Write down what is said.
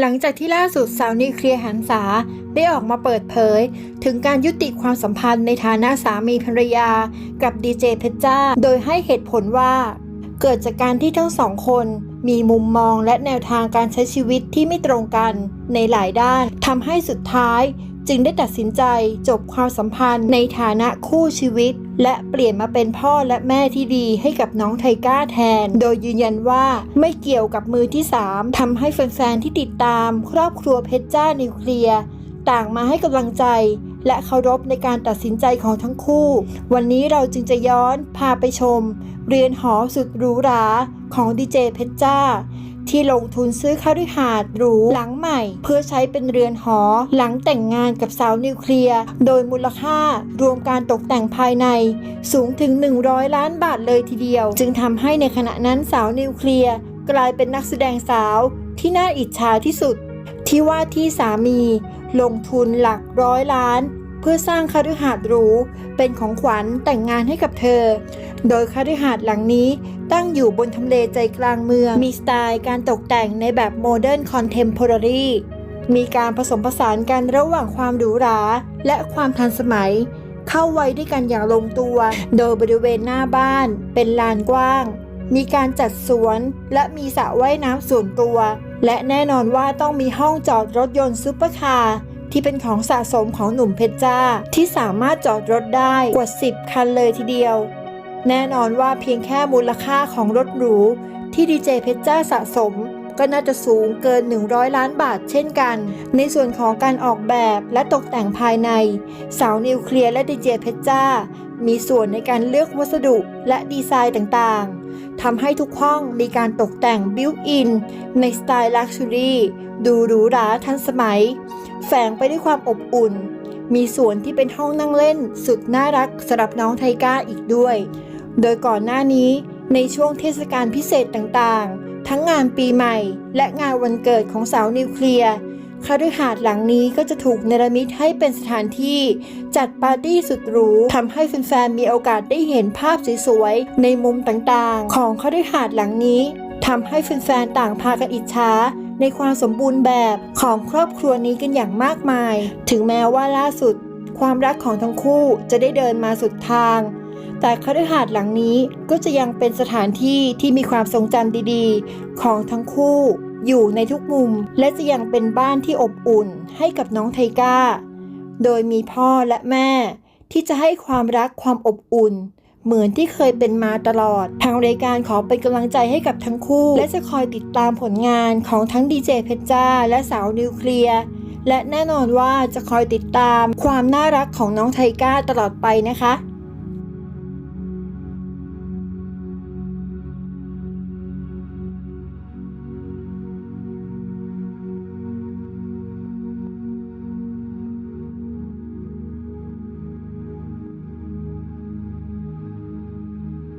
หลังจากที่ล่าสุดสาวนิวเคลียร์หันษาได้ออกมาเปิดเผย ถึงการยุติความสัมพันธ์ในฐานะสามีภรรยา กับดีเจเพชรจ้า โดยให้เหตุผลว่า เกิดจากการที่ทั้งสองคนมีมุมมองและแนวทางการใช้ชีวิตที่ไม่ตรงกันในหลายด้านทำให้สุดท้าย จึงได้ตัดสินใจจบความสัมพันธ์ในฐานะคู่ชีวิต และเปลี่ยนมาเป็นพ่อและแม่ที่ดีให้กับน้องไทก้าแทน โดยยืนยันว่าไม่เกี่ยวกับมือที่ 3ทำให้แฟนๆที่ติดตาม ครอบครัวเพชรจ้านิวเคลียร์ต่างมาให้กำลังใจและเคารพในการตัดสินใจของทั้งคู่ วันนี้เราจึงจะย้อนพาไปชม เรือนหอสุดหรูหราของดีเจเพชรจ้า ที่ลงทุนซื้อคฤหาสน์หรูหลังใหม่ เพื่อใช้เป็นเรือนหอ หลังแต่งงานกับสาวนิวเคลียร์ โดยมูลค่ารวมการตกแต่งภายใน สูงถึง 100 ล้านบาทเลยทีเดียว จึงทำให้ในขณะนั้นสาวนิวเคลียร์กลายเป็นนักแสดงสาวที่น่าอิจฉาที่สุด ที่ว่าที่สามี ลงทุนหลักร้อยล้าน เพื่อสร้างคฤหาสน์หรูเป็นของขวัญแต่งงานให้กับเธอ โดยคฤหาสน์หลังนี้ตั้งอยู่บนทำเลใจกลางเมือง มีสไตล์การตกแต่งในแบบโมเดิร์นคอนเทม p o r a r y มีการผสมผสานกันระหว่างความหรูหรา และความทันสมัย เข้าไว้ด้วยกันอย่างลงตัว โดยบริเวณหน้าบ้านเป็นลานกว้าง มีการจัดสวนและมีสระว่ายน้ำส่วนตัว และแน่นอนว่าต้องมีห้องจอดรถยนต์ซุปเปอร์คาร์ ที่เป็นของสะสมของหนุ่มเพชรจ้า ที่สามารถจอดรถได้กว่า 10 คันเลยทีเดียว แน่นอนว่าเพียงแค่มูลค่าของรถหรู ที่ดีเจเพชรจ้าสะสมก็น่าจะสูงเกิน 100 ล้านบาทเช่นกัน ในส่วนของการออกแบบและตกแต่งภายใน สาวนิวเคลียร์และดีเจเพชรจ้า มีส่วนในการเลือกวัสดุและดีไซน์ต่างๆทำให้ทุกห้องมีการตกแต่งบิวอินในสไตล์ลักชัวรี่ดูหรูหราทันสมัย แฝงไปด้วยความอบอุ่น มีส่วนที่เป็นห้องนั่งเล่นสุดน่ารักสำหรับน้องไทก้าอีกด้วย โดยก่อนหน้านี้ในช่วงเทศกาลพิเศษต่างๆ ทั้งงานปีใหม่ และงานวันเกิดของสาวนิวเคลียร์คฤหาสน์หลังนี้ก็จะถูกเนรมิตให้เป็นสถานที่จัดปาร์ตี้สุดหรูทำให้แฟนๆมีโอกาสได้เห็นภาพสวยๆในมุมต่างๆ ของคฤหาสน์หลังนี้ทำให้แฟนๆต่างพากันอิจฉา ในความสมบูรณ์แบบของครอบครัวนี้กันอย่างมากมาย ถึงแม้ว่าล่าสุด ความรักของทั้งคู่จะได้เดินมาสุดทาง แต่คฤหาสน์หลังนี้ก็จะยังเป็นสถานที่ที่มีความทรงจำดีๆ ของทั้งคู่ อยู่ในทุกมุม และจะยังเป็นบ้านที่อบอุ่นให้กับน้องไทก้า โดยมีพ่อและแม่ ที่จะให้ความรักความอบอุ่น เหมือนที่เคยเป็นมาตลอด ทางรายการขอเป็นกำลังใจให้กับทั้งคู่ และจะคอยติดตามผลงานของทั้งดีเจเพชรจ้า และสาวนิวเคลียร์และแน่นอนว่าจะคอยติดตามความน่ารักของน้องไทก้าตลอดไปนะคะ